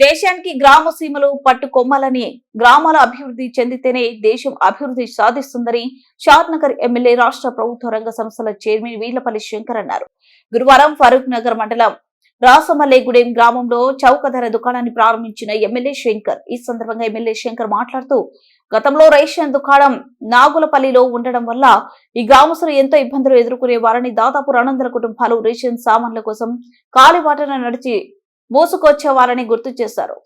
దేశానికి గ్రామ సీమలు పట్టుకొమ్మలని గ్రామాల అభివృద్ధి చెందితేనే దేశం అభివృద్ధి సాధిస్తుందని షాద్నగర్ ఎమ్మెల్యే రాష్ట్ర ప్రభుత్వ రంగ సంస్థల చైర్మన్ వీలపల్లి శంకర్ అన్నారు. గురువారం ఫరూక్ నగర్ మండలం రాసమల్లేగూడెం గ్రామంలో చౌక ధర దుకాణాన్ని ప్రారంభించిన ఎమ్మెల్యే శంకర్ ఈ సందర్భంగా ఎమ్మెల్యే శంకర్ మాట్లాడుతూ గతంలో రేషన్ దుకాణం నాగులపల్లిలో ఉండడం వల్ల ఈ గ్రామస్తులు ఎంతో ఇబ్బందులు ఎదుర్కొనే వారని దాదాపు రెండు కుటుంబాలు రేషన్ సామాన్ల కోసం కాలిబాటన నడిచి మోసుకొచ్చేవారని గుర్తు చేశారు.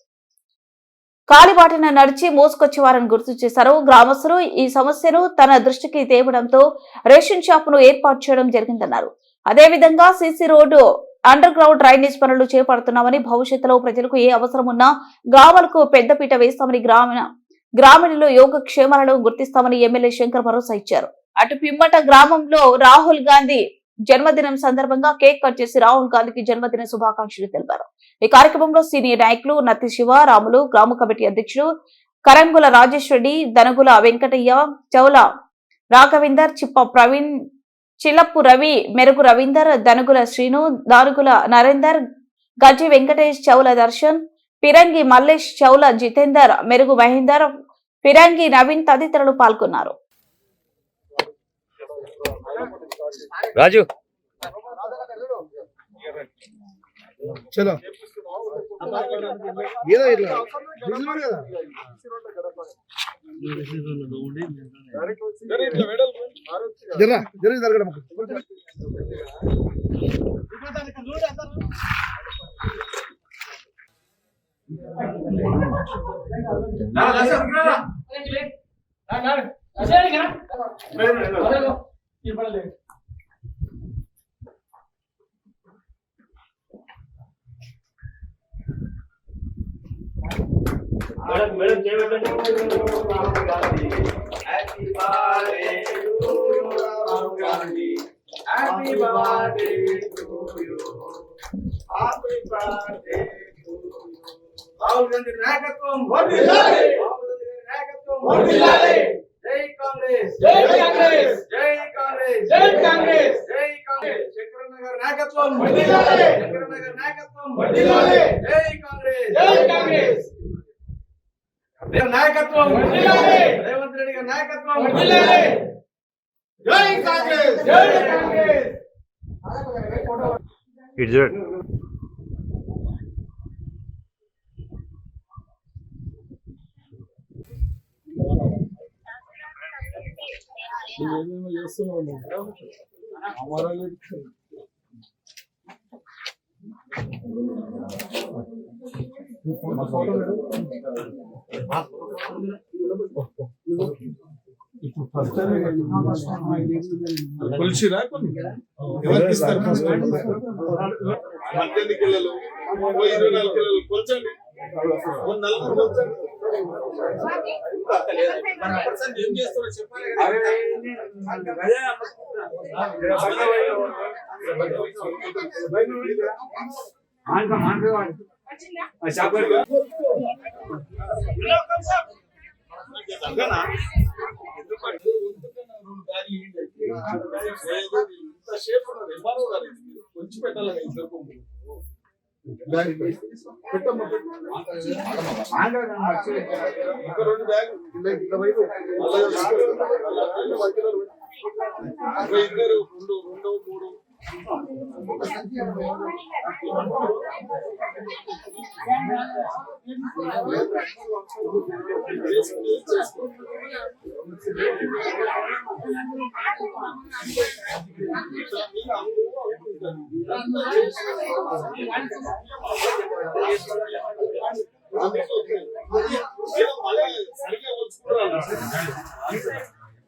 కాలిబాటన నడిచి మోసుకొచ్చేవారని గుర్తు చేశారు. గ్రామస్తులు ఈ సమస్యను తన దృష్టికి తేవడంతో రేషన్ షాప్ను ఏర్పాటు చేయడం జరిగిందన్నారు. అదేవిధంగా C C road underground drainage పనులు చేపడుతున్నామని భవిష్యత్తులో ప్రజలకు ఏ అవసరం ఉన్నా గ్రామాలకు పెద్దపీట వేస్తామని గ్రామీణ గ్రామీణులు యోగ క్షేమాలను గుర్తిస్తామని ఎమ్మెల్యే శంకర్ భరోసా ఇచ్చారు. అటు పిమ్మట గ్రామంలో రాహుల్ గాంధీ జన్మదినం సందర్భంగా కేక్ కట్ చేసి రాహుల్ గాంధీకి జన్మదిన శుభాకాంక్షలు తెలిపారు. ఈ కార్యక్రమంలో సీనియర్ నాయకులు నత్తి శివ రాములు గ్రామ కమిటీ అధ్యక్షుడు కరంగుల రాజేష్ రెడ్డి దనగుల వెంకటయ్య చౌల రాఘవేందర్ చిప్ప ప్రవీణ్ చిలప్పు రవి మెరుగు రవీందర్ దనుగుల శ్రీను దారుగుల నరేందర్ గజ్జి వెంకటేష్ చౌల దర్శన్ పిరంగి మల్లేష్ చౌల జితేందర్ మెరుగు మహేందర్ పిరంగి నవీన్ తదితరులు పాల్గొన్నారు. రాజు. చలో. ఏదో ఇట్లా. బిజీలో కదా జరా జర జరగడం. Happy నాయకత్వం వర్ధిల్లాలి రాహుల్ గాంధీ గారి నాయకత్వం వర్ధిల్లాలి జై కాంగ్రెస్ జై కాంగ్రెస్! జై కాంగ్రెస్ జై కాంగ్రెస్! జై కాంగ్రెస్ శంకరన్న గారి నాయకత్వం వర్ధిల్లాలి! శంకరన్న గారి నాయకత్వం వర్ధిల్లాలి! జై నాయకత్వం వర్ధిల్లాలి! రేవంత్ రెడ్డి గారి నాయకత్వం వర్ధిల్లాలి! జై కాంగ్రెస్ జై కాంగ్రెస్! ఇటు చూడండి ఏమేమో చేస్తున్నావు అమరాలు కొలిసిరా కొన్ని ఎవరికి ఇస్తారు పద్దెనిమిది కిలోలు ఇరవై నాలుగు కిలోలు కొల్చండి నలుగురు కొల్చండి ఏం చేస్తారో చెప్పాలి కొంచెం పెట్టాలి రెండు బ్యాగ్ ఇద్దరు రెండు రెండు మూడు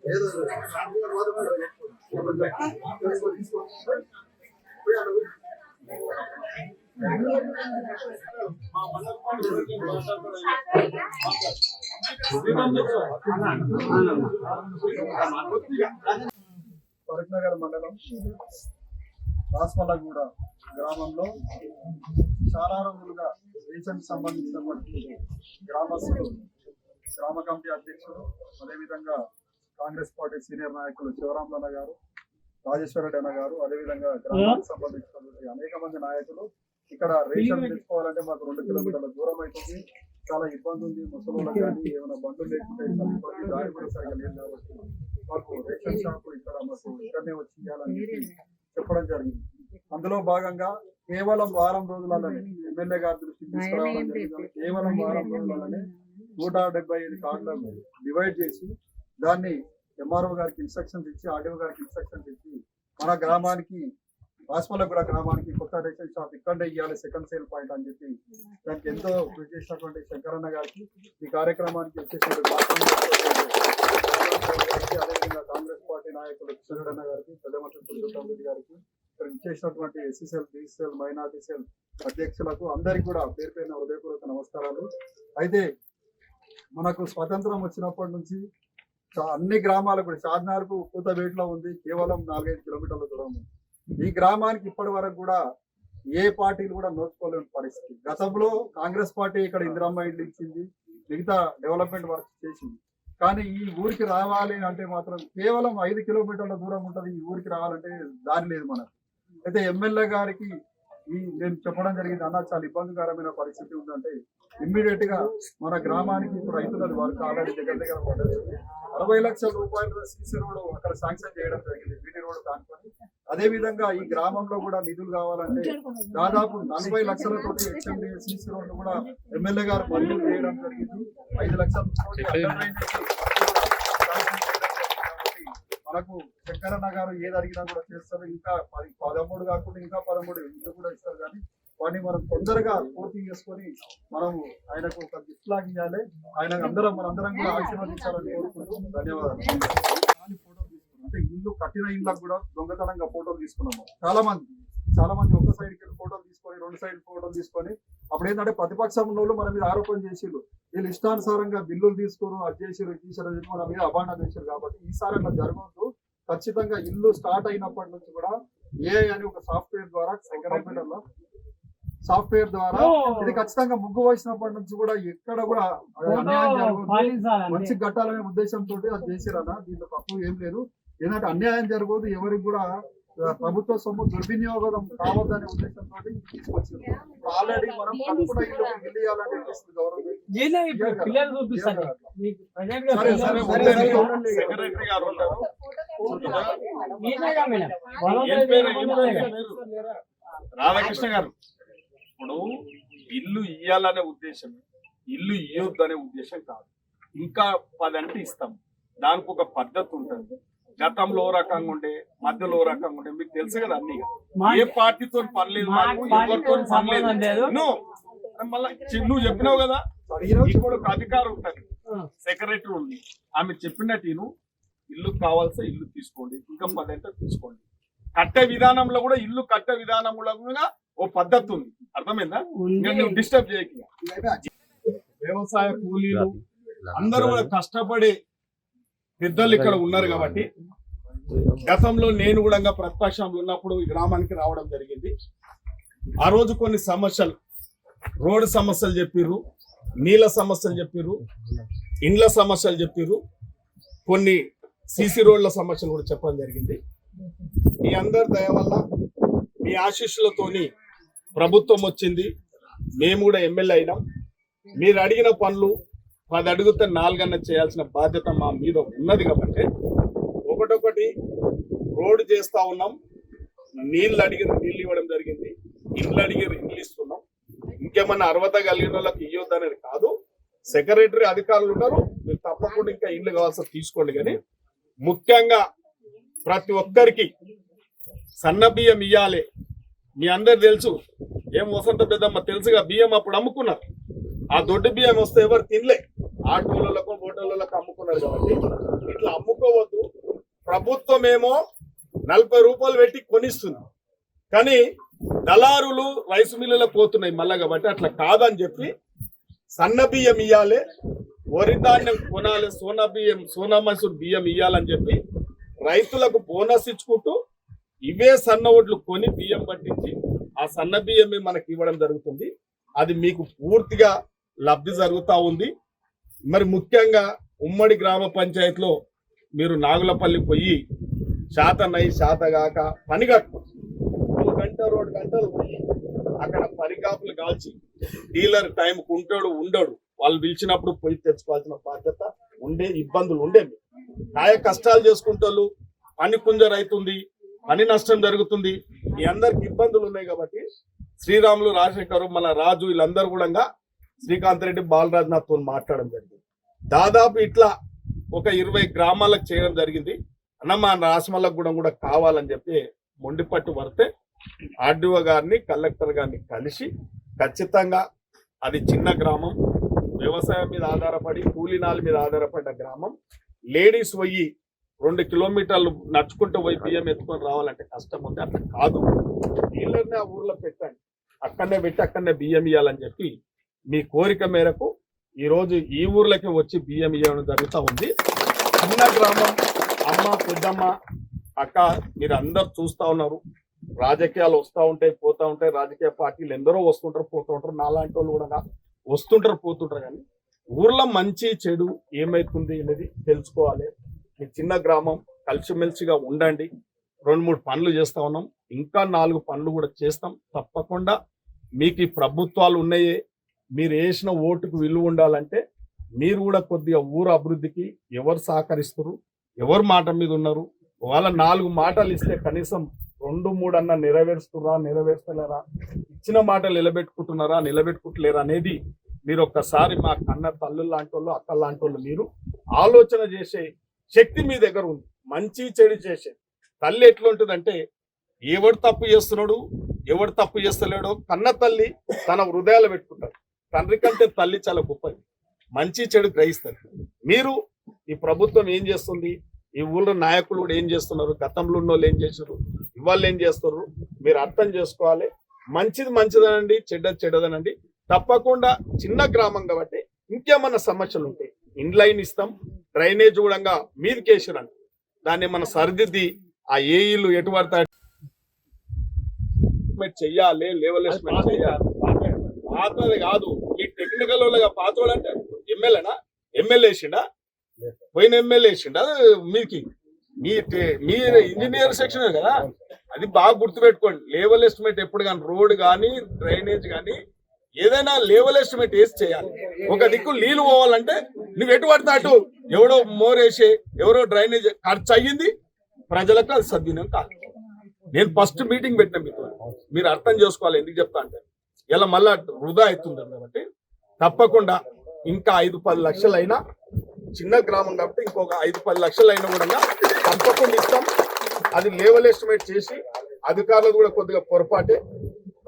ఏదో కరీంనగర్ మండలం రాస్మల్లగూడ గ్రామంలో చాలా రోజులుగా రేషన్ సంబంధించినటువంటి గ్రామస్తులు గ్రామ కమిటీ అధ్యక్షులు అదేవిధంగా కాంగ్రెస్ పార్టీ సీనియర్ నాయకులు శివరాంలన్న గారు రాజేశ్వర రెడ్డి అన్న గారు అదేవిధంగా గ్రామానికి సంబంధించినటువంటి అనేక మంది నాయకులు ఇక్కడ రేషన్ తెచ్చుకోవాలంటే మాకు రెండు కిలోమీటర్ల దూరం అవుతుంది. చాలా ఇబ్బంది ఉంది. ముసలి కానీ ఏమైనా బండ్లు లేకుంటే చాలా ఇబ్బంది. దారి కూడా సరిగా లేదు కాబట్టి మాకు రేషన్ షాప్ ఇక్కడ మాకు ఇక్కడనే వచ్చి ఇవ్వాలని చెప్పి చెప్పడం జరిగింది. అందులో భాగంగా కేవలం వారం రోజులలోనే ఎమ్మెల్యే గారి దృష్టికి తీసుకురావడం జరిగింది. కేవలం వారం రోజులలోనే నూట డెబ్బై ఐదు కార్డులను డివైడ్ చేసి దాన్ని ఎంఆర్ఓ గారికి ఇన్స్ట్రక్షన్స్ ఇచ్చి ఆర్డీఓ గారికి ఇన్స్ట్రక్షన్స్ ఇచ్చి మన గ్రామానికి రాజమల్లగూడ గ్రామానికి కొత్త రేషన్ షాప్ ఇక్కడే ఇవ్వాలి సెకండ్ సేల్ పాయింట్ అని చెప్పి దానికి ఎంతో కృషి చేసినటువంటి శంకరన్న గారికి ఈ కార్యక్రమానికి వచ్చేసి అదేవిధంగా కాంగ్రెస్ పార్టీ నాయకులు కిషోరన్న గారికి ప్రధానమంత్రి పురుషోత్తం రెడ్డి గారికి ఇక్కడ ఇచ్చేసినటువంటి SC cell BC cell minority cell అధ్యక్షులకు అందరికీ కూడా పేరు పేరున హృదయపూర్వక నమస్కారాలు. అయితే మనకు స్వాతంత్రం వచ్చినప్పటి నుంచి అన్ని గ్రామాలకు కూడా చార్మినార్కు కూతవేట్లో ఉంది కేవలం నాలుగైదు కిలోమీటర్ల దూరం ఈ గ్రామానికి ఇప్పటి వరకు కూడా ఏ పార్టీలు కూడా నోచుకోలేని పరిస్థితి. గతంలో కాంగ్రెస్ పార్టీ ఇక్కడ ఇందిరమ్మ ఇంటి ఇచ్చింది మిగతా డెవలప్మెంట్ వర్క్ చేసింది. కానీ ఈ ఊరికి రావాలి అంటే మాత్రం కేవలం ఐదు కిలోమీటర్ల దూరం ఉంటుంది ఈ ఊరికి రావాలంటే దారి లేదు మనకు. అయితే ఎమ్మెల్యే గారికి ఈ నేను చెప్పడం జరిగింది అన్న చాలా ఇబ్బందికరమైన పరిస్థితి ఉందంటే ఇమ్మీడియట్గా మన గ్రామానికి ఇప్పుడు రైతులది వర్క్ ఆల్రెడీ దగ్గర దగ్గర పడ్డది అరవై లక్షల రూపాయలు సీసీ రోడ్ అక్కడ శాంక్షన్ చేయడం జరిగింది బీటీ రోడ్ కానుకొని అదే విధంగా ఈ గ్రామంలో కూడా నిధులు కావాలంటే దాదాపు నలభై లక్షలతోటి హెచ్ఎండి సీసీ రోడ్ కూడా ఎమ్మెల్యే గారు మంజూరు చేయడం జరిగింది. ఐదు లక్షల తోటి అండర్ డ్రైనేజీ శాంక్షన్ చేయడం జరిగింది కాబట్టి మనకు శంకరన్న గారు ఏది అడిగినా కూడా చేస్తారు. ఇంకా పది పదమూడు కాకుండా ఇంకా పదమూడు ఇల్లు కూడా ఇస్తారు. కానీ వాడిని మనం తొందరగా పూర్తి చేసుకొని మనం ఆయనకు ఒక గిఫ్ట్ లాగా ఇవ్వాలి ఆయన అందరం మనందరం కూడా ఆశీర్వదించాలని కోరుకుంటూ ధన్యవాదాలు. కానీ తీసుకున్నాం. అంటే ఇల్లు కట్టిన ఇళ్ళకు కూడా దొంగతనంగా ఫోటోలు తీసుకున్నాము. చాలా మంది చాలా మంది ఒక సైడ్కి ఫోటోలు తీసుకొని రెండు సైడ్ ఫోటోలు తీసుకొని అప్పుడు ఏంటంటే ప్రతిపక్షం వాళ్ళు మన మీద ఆరోపణ చేసిండ్రు వీళ్ళు ఇష్టానుసారంగా బిల్లులు తీసుకోరు అది చేసారు ఇది చేశారు అని చెప్పి మీద అబాండా చేశారు కాబట్టి ఈసారి అట్లా జరగవద్దు. ఖచ్చితంగా ఇల్లు స్టార్ట్ అయినప్పటి నుంచి కూడా ఏ అని ఒక సాఫ్ట్వేర్ ద్వారా కంప్యూటర్లో సాఫ్ట్వేర్ ద్వారా ఇది ఖచ్చితంగా ముగ్గు వేసినప్పటి నుంచి కూడా ఎక్కడ కూడా అన్యాయం జరగదు మంచి కట్టాలనే ఉద్దేశంతో అది చేసిరన్న దీంట్లో తప్పు ఏం లేదు. ఏంటంటే అన్యాయం జరగదు ఎవరికి కూడా ప్రభుత్వ సొమ్ము దుర్వినియోగం కావద్దనే ఉద్దేశంతో తీసుకొచ్చారు ఆల్రెడీ మనం కట్టుకున్న ఇల్లు ఇల్లు ఇవ్వాలని చెప్పేసి గవర్నమెంట్? పిల్లలు చూపిస్తాను మీకు ప్రజెంట్గా సరే, సరే, పిల్లలు ఉండండి. చూపిస్తాను. సెక్రటరీ గారు ఉంటారు మేడం. రాధాకృష్ణ గారు. ఇప్పుడు ఇల్లు ఇయ్యాలనే ఉద్దేశం ఇల్లు ఇయ్యొద్దు అనే ఉద్దేశం కాదు. ఇంకా పది అంటే ఇస్తాం. దానికి ఒక పద్ధతి ఉంటుంది. గతంలో ఓ రకంగా ఉండే మధ్యలో ఓ రకంగా ఉండే మీకు తెలుసు కదా అన్ని. ఏ పార్టీతో పని లేదు మా మాకు పార్టీతో ఎవరితో పని సంబంధం లేదు. లేదు నువ్వు మళ్ళా నువ్వు చెప్పినావు కదా ఇప్పుడు ఒక అధికారం ఉంటుంది. సెక్రటరీ ఉంది. ఆమె చెప్పినట్టు ఇల్లు కావాల్సిన ఇల్లు తీసుకోండి ఇంకా పది అంటే తీసుకోండి. కట్టే విధానంలో కూడా ఇల్లు కట్టే విధానంలో కూడా ఓ పద్ధతి ఉంది. అర్థమైందా? నువ్వు డిస్టర్బ్ చేయక. వ్యవసాయ కూలీలు అందరూ కూడా కష్టపడే పెద్దలు ఇక్కడ ఉన్నారు కాబట్టి గతంలో నేను కూడా ప్రతిపక్షంలో ఉన్నప్పుడు ఈ గ్రామానికి రావడం జరిగింది. ఆ రోజు కొన్ని సమస్యలు రోడ్డు సమస్యలు చెప్పిర్రు నీళ్ళ సమస్యలు చెప్పిర్రు ఇండ్ల సమస్యలు చెప్పిర్రు కొన్ని సీసీ రోడ్ల సమస్యలు కూడా చెప్పడం జరిగింది. మీ అందరి దయ వల్ల మీ ఆశీస్సులతోని ప్రభుత్వం వచ్చింది. మేము కూడా ఎమ్మెల్యే అయినాం. మీరు అడిగిన పనులు పది అడుగుతే నాలుగన్న చేయాల్సిన బాధ్యత మా మీద ఉన్నది కాబట్టి ఒకటొకటి రోడ్డు చేస్తూ ఉన్నాం. నీళ్ళు అడిగిన నీళ్ళు ఇవ్వడం జరిగింది. ఇండ్లు అడిగిన ఇండ్లు ఇస్తున్నాం. ఇంకేమన్నా అర్హత కలిగిన వాళ్ళకి ఇవ్వద్దు అనేది కాదు. సెక్రటరీ అధికారులు ఉన్నారు. మీరు తప్పకుండా ఇంకా ఇండ్లు కావాల్సిన తీసుకోండి కానీ ముఖ్యంగా ప్రతి ఒక్కరికి సన్న బియ్యం ఇవ్వాలి మీ అందరు తెలుసు. ఏం వసంత పెద్దమ్మ తెలుసుగా బియ్యం అప్పుడు అమ్ముకున్నారు. ఆ దొడ్డు బియ్యం వస్తే ఎవరు తినలే. ఆటోలకు హోటళ్ళకు అమ్ముకున్నారు కాబట్టి. ఇట్లా అమ్ముకోవద్దు. ప్రభుత్వం ఏమో నలభై రూపాయలు పెట్టి కొనిస్తుంది. కానీ దళారులు రైసు మిల్లులకు పోతున్నాయి మళ్ళా కాబట్టి అట్లా కాదని చెప్పి సన్న బియ్యం ఇయ్యాలి వరి ధాన్యం కొనాలి సోనా బియ్యం సోనా మసూర్ బియ్యం ఇయ్యాలని చెప్పి రైతులకు బోనస్ ఇచ్చుకుంటూ ఇవే సన్న ఒడ్లు కొని బియ్యం పట్టించి ఆ సన్న బియ్యమే మనకి ఇవ్వడం జరుగుతుంది. అది మీకు పూర్తిగా లబ్ధి జరుగుతూ ఉంది. మరి ముఖ్యంగా ఉమ్మడి గ్రామ పంచాయతీలో మీరు నాగులపల్లి పోయి శాతనై శాతగాక పని కట్టుకోవచ్చు ఒక గంట రెండు గంటలు పోయి అక్కడ పరికాపులు కాల్చి డీలర్ టైంకు ఉంటాడు ఉండడు. వాళ్ళు పిలిచినప్పుడు పోయి తెచ్చుకోవాల్సిన బాధ్యత ఉండే ఇబ్బందులు ఉండేవి కాయ కష్టాలు చేసుకుంటోళ్ళు పని కుంజర్ అవుతుంది పని నష్టం జరుగుతుంది. ఈ అందరికి ఇబ్బందులు ఉన్నాయి కాబట్టి శ్రీరాములు రాజశేఖరు మన రాజు వీళ్ళందరూ కూడా శ్రీకాంత్ రెడ్డి బాలరాజ్ నాతో మాట్లాడడం జరిగింది. దాదాపు ఇట్లా ఒక ఇరవై గ్రామాలకు చేయడం జరిగింది. అన్న మా రాసమల్లకు కూడా కూడా కావాలని చెప్పి మొండిపట్టు పడితే ఆర్డీఓ గారిని కలెక్టర్ గారిని కలిసి ఖచ్చితంగా అది చిన్న గ్రామం వ్యవసాయం మీద ఆధారపడి కూలీనాల మీద ఆధారపడ్డ గ్రామం. లేడీస్ పోయి రెండు కిలోమీటర్లు నడుచుకుంటూ పోయి బియ్యం ఎత్తుకొని రావాలంటే కష్టం ఉంది. అట్లా కాదు. డీలర్ని ఆ ఊర్లో పెట్టండి. అక్కడనే పెట్టి అక్కడనే బియ్యం ఇవ్వాలని చెప్పి మీ కోరిక మేరకు ఈరోజు ఈ ఊర్లకి వచ్చి బియ్యం ఇవ్వడం జరుగుతూ ఉంది. చిన్న గ్రామం అమ్మ పెద్దమ్మ అక్క మీరు అందరు చూస్తా ఉన్నారు. రాజకీయాలు వస్తూ ఉంటాయి పోతూ ఉంటాయి. రాజకీయ పార్టీలు ఎందరో వస్తుంటారు పోతూ ఉంటారు. నాలాంటి వాళ్ళు కూడా వస్తుంటారు పోతుంటారు. కానీ ఊర్లో మంచి చెడు ఏమైతుంది అనేది తెలుసుకోవాలి. మీ చిన్న గ్రామం కలిసిమెలిసిగా ఉండండి. రెండు మూడు పనులు చేస్తా ఉన్నాం. ఇంకా నాలుగు పనులు కూడా చేస్తాం. తప్పకుండా మీకు ఈ ప్రభుత్వాలు ఉన్నాయే. మీరు వేసిన ఓటుకు విలువ ఉండాలంటే మీరు కూడా కొద్దిగా ఊరు అభివృద్ధికి ఎవరు సహకరిస్తారు ఎవరు మాట మీద ఉన్నారు వాళ్ళ నాలుగు మాటలు ఇస్తే కనీసం రెండు మూడు అన్న నెరవేరుస్తురా నెరవేర్చలేరా ఇచ్చిన మాటలు నిలబెట్టుకుంటున్నారా నిలబెట్టుకుంటలేరా అనేది మీరు ఒక్కసారి మా కన్న తల్లు లాంటి వాళ్ళు అక్క లాంటి వాళ్ళు మీరు ఆలోచన చేసే శక్తి మీ దగ్గర ఉంది మంచి చెడు చేసే. తల్లి ఎట్లుంటుందంటే ఎవడు తప్పు చేస్తున్నాడు ఎవడు తప్పు చేస్తలేడో కన్న తల్లి తన హృదయాలు పెట్టుకుంటారు తండ్రి కంటే తల్లి చాలా గొప్పది. మంచి చెడు గ్రహిస్తారు మీరు ఈ ప్రభుత్వం ఏం చేస్తుంది? ఈ ఊళ్ళో నాయకులు కూడా ఏం చేస్తున్నారు? గతంలో ఉన్న వాళ్ళు ఏం చేశారు ఇవాళ ఏం చేస్తున్నారు మీరు అర్థం చేసుకోవాలి. మంచిది మంచిదనండి చెడ్డది చెడ్డదనండి. తప్పకుండా చిన్న గ్రామం కాబట్టి ఇంకేమన్నా సమస్యలు ఉంటాయి ఇండ్లైన్ ఇస్తాం డ్రైనేజ్ కూడా మీదకేసారండి దాన్ని మన సరిదిద్ది ఆ ఏఈలు ఎటు పడతాయి చెయ్యాలి లెవెల్ ఎస్టిమేట్ పాత్రది కాదు. ఈ టెక్నికల్ వాళ్ళగా పాతోడు అంటే ఎమ్మెల్యేనా? ఎమ్మెల్యే వేసిండా? పోయిన ఎమ్మెల్యే వేసిండా? మీకి? మీ మీ ఇంజనీర్ సెక్షన్ కదా? అది బాగా గుర్తుపెట్టుకోండి. లేవల్ ఎస్టిమేట్ ఎప్పుడు కానీ రోడ్ కానీ డ్రైనేజ్ కానీ ఏదైనా లేవల్ ఎస్టిమేట్ వేసి చేయాలి. ఒక దిక్కు నీళ్ళు పోవాలంటే నువ్వు ఎటు పడితే అటు. ఎవడో మోరేసి ఎవరో డ్రైనేజ్ ఖర్చు అయ్యింది ప్రజలకు అది సద్వినియోగం కాదు. నేను ఫస్ట్ మీటింగ్ పెట్టిన మీతో. మీరు అర్థం చేసుకోవాలి ఎందుకు చెప్తా అంటే. ఇలా మళ్ళా వృధా అవుతుంది కాబట్టి తప్పకుండా ఇంకా ఐదు పది లక్షలు చిన్న గ్రామం కాబట్టి ఇంకొక ఐదు పది లక్షలు అయినా కూడా తప్పకుండా ఇస్తాం. అది లేవల్ ఎస్టిమేట్ చేసి అధికారులు కూడా కొద్దిగా పొరపాటే.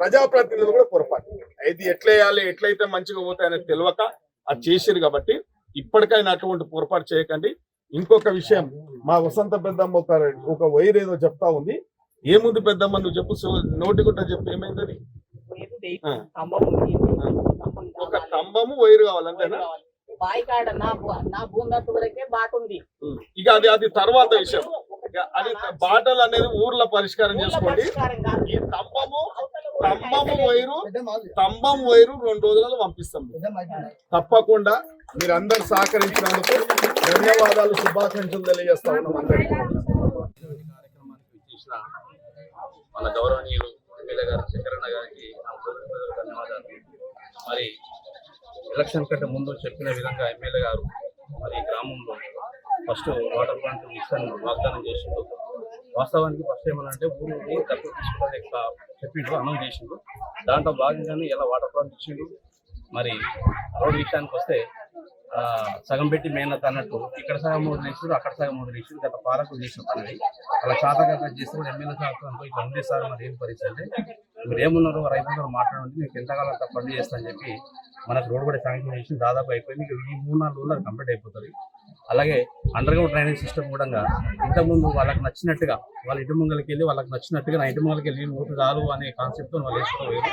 ప్రజాప్రతినిధులు కూడా పొరపాటు. ఇది ఎట్లా వేయాలి ఎట్లయితే మంచిగా పోతాయనేది తెలియక అది చేసారు కాబట్టి ఇప్పటికైనా అటువంటి పొరపాటు చేయకండి. ఇంకొక విషయం మా వసంత పెద్దమ్మ ఒక ఒక వైర్ ఏదో చెప్తా ఉంది. ఏముంది పెద్దమ్మ నువ్వు చెప్పు నోటి గుట్ట చెప్పు ఏమైందని? ఆ. ఒక స్తంభము వైరు కావాలంతేనా బాయికాడ నా భూ- నా భూమి వరకే బాట ఉంది. ఇక అది అది తర్వాత విషయం. అది బాటలు అనేది ఊర్లో పరిష్కారం చేసుకోండి. ఈ స్తంభము అయితే వైరు స్తంభం వైరు రెండు రోజులలో పంపిస్తాం. తప్పకుండా మీరందరూ సహకరించినందుకు ధన్యవాదాలు శుభాకాంక్షలు తెలియజేస్తా ఉన్నాం అందరికీ. మన గౌరవనీయులు ఎమ్మెల్యే గారు శంకరన్న గారికి ధన్యవాదాలు. మరి ఎలక్షన్ కంటే ముందు చెప్పిన విధంగా ఎమ్మెల్యే గారు మరి గ్రామంలో ఫస్ట్ వాటర్ ప్లాంట్ ఇస్తాను వాగ్దానం చేసిండు. వాస్తవానికి ఫస్ట్ ఏమనంటే ఊరు తక్కువ తీసుకోవడానికి ఎక్కువ చెప్పిండు అనౌన్స్ చేసిండు. దాంట్లో భాగంగానే ఇలా వాటర్ ప్లాంట్ ఇచ్చిండు. మరి రోడ్ విషయానికి వస్తే సగం పెట్టి మేనత్ అన్నట్టు ఇక్కడ సగం మూడు వేసారు అక్కడ సగం మూడు వేసారు గత పాలకులు చేసిన పని. అలా చాతగా చేస్తున్న ఎమ్మెల్యే సార్తో ఇట్లా ఉంది సార్ మరి ఏం పరిస్థితి అంటే మీరు ఏమున్నారు రైతులతో మాట్లాడండి మీకు ఎంతకాలం అంత పని చేస్తా అని చెప్పి మనకు రోడ్ కూడా శాంక్షన్ చేసి దాదాపు అయిపోయింది. ఇక ఈ మూడు నాలుగు రోజులు కంప్లీట్ అయిపోతుంది. అలాగే అండర్ గ్రౌండ్ డ్రైనేజ్ సిస్టమ్ కూడా ఇంతకుముందు వాళ్ళకి నచ్చినట్టుగా వాళ్ళ ఇంటి ముంగలకి వెళ్ళి వాళ్ళకి నచ్చినట్టుగా నా ఇంటి ముంగలకి వెళ్ళి ఓటు రాదు అనే కాన్సెప్ట్తో వాళ్ళు వేసుకోలేదు.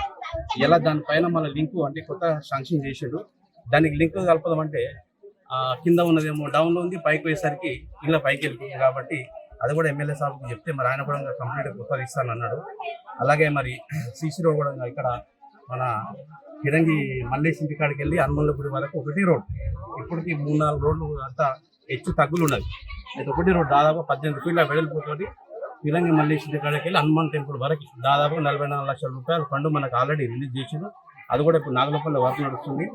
ఇలా దానిపైన మన లింకు అంటే కొత్త శాంక్షన్ చేసాడు. దానికి లింక్ కలపదామంటే కింద ఉన్నదేమో డౌన్లో ఉంది పైకి పోయేసరికి ఇలా పైకి వెళ్తుంది కాబట్టి అది కూడా ఎమ్మెల్యే సార్కి చెప్తే మరి ఆయన కూడా కంప్లీట్ కొత్తగా ఇస్తాను అన్నాడు. అలాగే మరి సిసి రోడ్ కూడా ఇక్కడ మన కిరంగి మల్లేష్ ఇంటి కాడికి వెళ్ళి హనుమల్లపూడి వరకు ఒకటి రోడ్. ఇప్పటికీ మూడు నాలుగు రోడ్లు అంతా హెచ్చు తగ్గులు ఉన్నాయి అయితే ఒకటి రోడ్ దాదాపు పద్దెనిమిది ఫీట్ల వెడల్పుతోటి ఫిరంగి మల్లేశ్వరి కాడికి వెళ్ళి హనుమాన్ టెంపుల్ వరకు దాదాపు నలభై నాలుగు లక్షల రూపాయల ఫండ్ మనకు ఆల్రెడీ రిలీజ్ చేసిండు. అది కూడా ఇప్పుడు నాగలపల్లి వర్క్ నడుస్తుంది.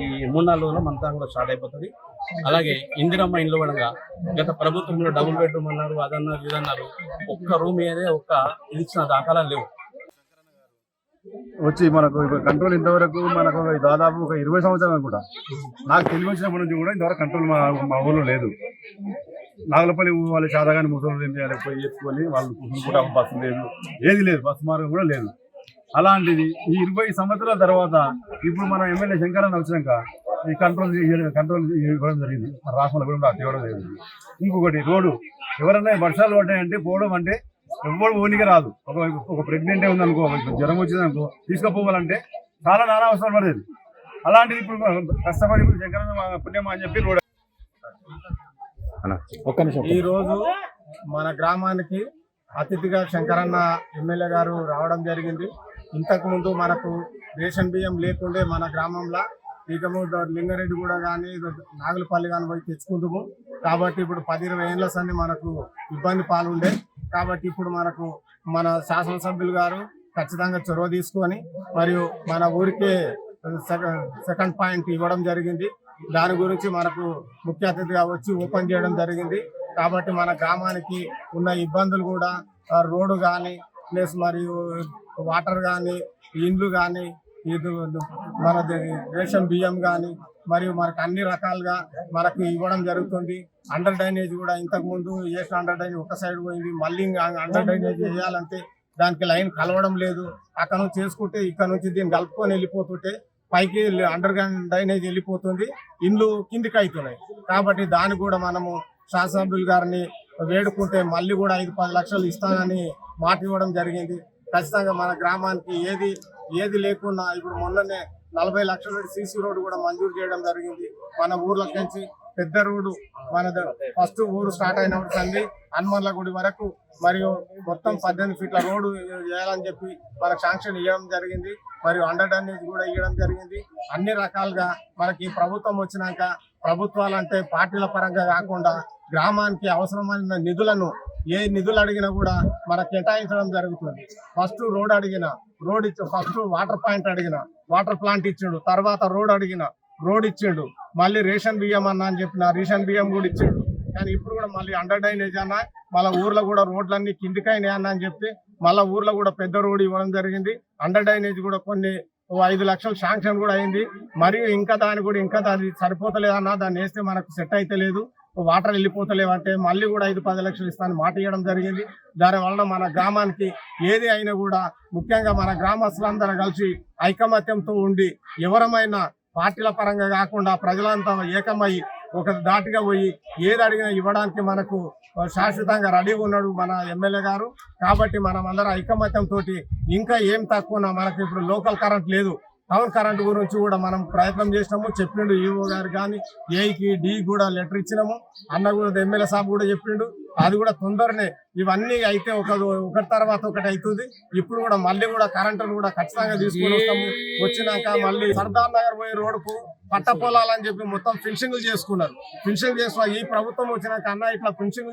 ఈ మూడు నాలుగు రోజుల్లో మనతా కూడా స్టార్ట్ అయిపోతుంది. అలాగే ఇందిరమ్మ ఇండ్లు కూడా గత ప్రభుత్వంలో డబుల్ బెడ్రూమ్ అన్నారు అదన్నారు ఇదన్నారు. ఒక్క రూమ్ ఏదే ఒక్క ఇది ఇచ్చిన దాఖలా లేవు. వచ్చి మనకు ఇప్పుడు కంట్రోల్ ఇంతవరకు మనకు దాదాపు ఒక ఇరవై సంవత్సరాలు అనుకుంటా. నాకు తెలివి వచ్చినప్పటి నుంచి కూడా ఇంతవరకు కంట్రోల్ మా మా ఊళ్ళో లేదు. నాగలపల్లి వాళ్ళు చాదగాని ముసలు ఏం చేయాలి పోయి చెప్పుకొని వాళ్ళు కూడా బస్సు లేదు. ఏది లేదు బస్సు మార్గం కూడా లేదు. అలాంటిది ఈ ఇరవై సంవత్సరాల తర్వాత ఇప్పుడు మన ఎమ్మెల్యే శంకరన్న వచ్చినాక ఈ కంట్రోల్ కంట్రోల్ ఇవ్వడం జరిగింది. మన రాష్ట్రంలో కూడా ఇవ్వడం జరిగింది ఇంకొకటి రోడ్డు. ఎవరన్నా వర్షాలు పడ్డాయంటే పోవడం అంటే ఎవ్వరు ఓనిగా రాదు. ఒక ఒక ప్రెగ్నెంట్ ఉందనుకో జ్వరం వచ్చిందనుకో తీసుకుపోవాలంటే చాలా నానా అవసరం పడేది. అలాంటిది ఇప్పుడు కష్టపడి ఇప్పుడు శంకరన్న పుణ్యం అని చెప్పి రోడ్ ఒక్క నిమిషం. ఈ రోజు మన గ్రామానికి అతిథిగా శంకరన్న ఎమ్మెల్యే గారు రావడం జరిగింది. ఇంతకుముందు మనకు రేషన్ బియ్యం లేకుండే మన గ్రామంలో ఇక ముందు లింగారెడ్డి కూడా కానీ నాగులపల్లి కానీ పోయి తెచ్చుకుందాము కాబట్టి ఇప్పుడు పది ఇరవై ఏళ్ళ సంది మనకు ఇబ్బంది పాలుండే. కాబట్టి ఇప్పుడు మనకు మన శాసనసభ్యులు గారు ఖచ్చితంగా చొరవ తీసుకొని మరియు మన ఊరికే సెకండ్ పాయింట్ ఇవ్వడం జరిగింది. దాని గురించి మనకు ముఖ్య అతిథిగా వచ్చి ఓపెన్ చేయడం జరిగింది. కాబట్టి మన గ్రామానికి ఉన్న ఇబ్బందులు కూడా రోడ్డు కానీ ప్లస్ మరియు వాటర్ కానీ ఇండ్లు కానీ ఇది మన రేషన్ బియ్యం కానీ మరియు మనకు అన్ని రకాలుగా మనకు ఇవ్వడం జరుగుతుంది. అండర్ డ్రైనేజ్ కూడా ఇంతకు ముందు చేసిన అండర్ డ్రైనేజ్ ఒక సైడ్ పోయింది. మళ్ళీ ఇంకా అండర్ డ్రైనేజ్ చేయాలంటే దానికి లైన్ కలవడం లేదు. అక్కడ నుంచి చేసుకుంటే ఇక్కడ నుంచి దీన్ని కలుపుకొని వెళ్ళిపోతుంటే పైకి అండర్ గ్రౌండ్ డ్రైనేజ్ వెళ్ళిపోతుంది. ఇండ్లు కిందికి అవుతున్నాయి కాబట్టి దాన్ని కూడా మనము శాసనసభ్యులు గారిని వేడుకుంటే మళ్ళీ కూడా ఐదు పది లక్షలు ఇస్తానని మాట ఇవ్వడం జరిగింది. ఖచ్చితంగా మన గ్రామానికి ఏది ఏది లేకున్నా ఇప్పుడు మొన్ననే నలభై లక్షల సీసీ రోడ్డు కూడా మంజూరు చేయడం జరిగింది. మన ఊర్లోకి నుంచి పెద్ద రోడ్డు మన ఫస్ట్ ఊరు స్టార్ట్ అయినప్పుడు సంది హనుమన్ల గుడి వరకు మరియు మొత్తం పద్దెనిమిది ఫీట్ల రోడ్డు వేయాలని చెప్పి మనకు శాంక్షన్ ఇవ్వడం జరిగింది. మరియు అండర్ డ్రైనేజ్ కూడా ఇవ్వడం జరిగింది. అన్ని రకాలుగా మనకి ప్రభుత్వం వచ్చినాక ప్రభుత్వాలు అంటే పార్టీల పరంగా కాకుండా గ్రామానికి అవసరమైన నిధులను ఏ నిధులు అడిగినా కూడా మనకు కేటాయించడం జరుగుతుంది. ఫస్ట్ రోడ్ అడిగిన రోడ్ ఇచ్చి ఫస్ట్ వాటర్ పాయింట్ అడిగిన వాటర్ ప్లాంట్ ఇచ్చిండు తర్వాత రోడ్ అడిగిన రోడ్ ఇచ్చిండు మళ్ళీ రేషన్ బియ్యం అన్న అని చెప్పిన రేషన్ బియ్యం కూడా ఇచ్చిండు. కానీ ఇప్పుడు కూడా మళ్ళీ అండర్ డ్రైనేజ్ అన్న మళ్ళీ ఊర్లో కూడా రోడ్లన్నీ కిందికైనా అన్న అని చెప్పి మళ్ళీ ఊర్లో కూడా పెద్ద రోడ్ ఇవ్వడం జరిగింది. అండర్ డ్రైనేజ్ కూడా కొన్ని ఓ ఐదు లక్షలు శాంక్షన్ కూడా అయింది. మరియు ఇంకా దాని కూడా ఇంకా దాని సరిపోతలేదు దాన్ని వేస్తే మనకు సెట్ అయితే లేదు. వాటర్ వెళ్ళిపోతలేవంటే మళ్ళీ కూడా ఐదు పది లక్షలు ఇస్తాను మాట ఇవ్వడం జరిగింది. దాని వలన మన గ్రామానికి ఏది అయినా కూడా ముఖ్యంగా మన గ్రామస్తులందరూ కలిసి ఐకమత్యంతో ఉండి ఎవరమైనా పార్టీల పరంగా కాకుండా ప్రజలంతా ఏకమై ఒక దాటిగా పోయి ఏది అడిగినా ఇవ్వడానికి మనకు శాశ్వతంగా రెడీగా ఉన్నాడు మన ఎమ్మెల్యే గారు. కాబట్టి మనం అందరం ఐకమత్యంతో ఇంకా ఏం తక్కువ మనకు ఇప్పుడు లోకల్ కరెంట్ లేదు. టౌన్ కరెంట్ గురించి కూడా మనం ప్రయత్నం చేసినాము. చెప్పిండు ఈఓ గారు కానీ ఏకి డి కూడా లెటర్ ఇచ్చినాము. అన్న కూడా ఎమ్మెల్యే సాబ్ కూడా చెప్పిండు. అది కూడా తొందరనే. ఇవన్నీ అయితే ఒక ఒకటి తర్వాత ఒకటి అవుతుంది ఇప్పుడు కూడా మళ్ళీ కూడా కరెంటు కూడా ఖచ్చితంగా తీసుకొని వస్తాము. వచ్చినాక మళ్ళీ సర్దార్ నగర్ పోయే రోడ్డుకు పట్ట పొలాలని చెప్పి మొత్తం ఫినిషింగ్లు చేసుకున్నారు. ఫినిషింగ్ చేసుకున్న ఈ ప్రభుత్వం వచ్చినాక అన్న ఇట్లా ఫినిషింగ్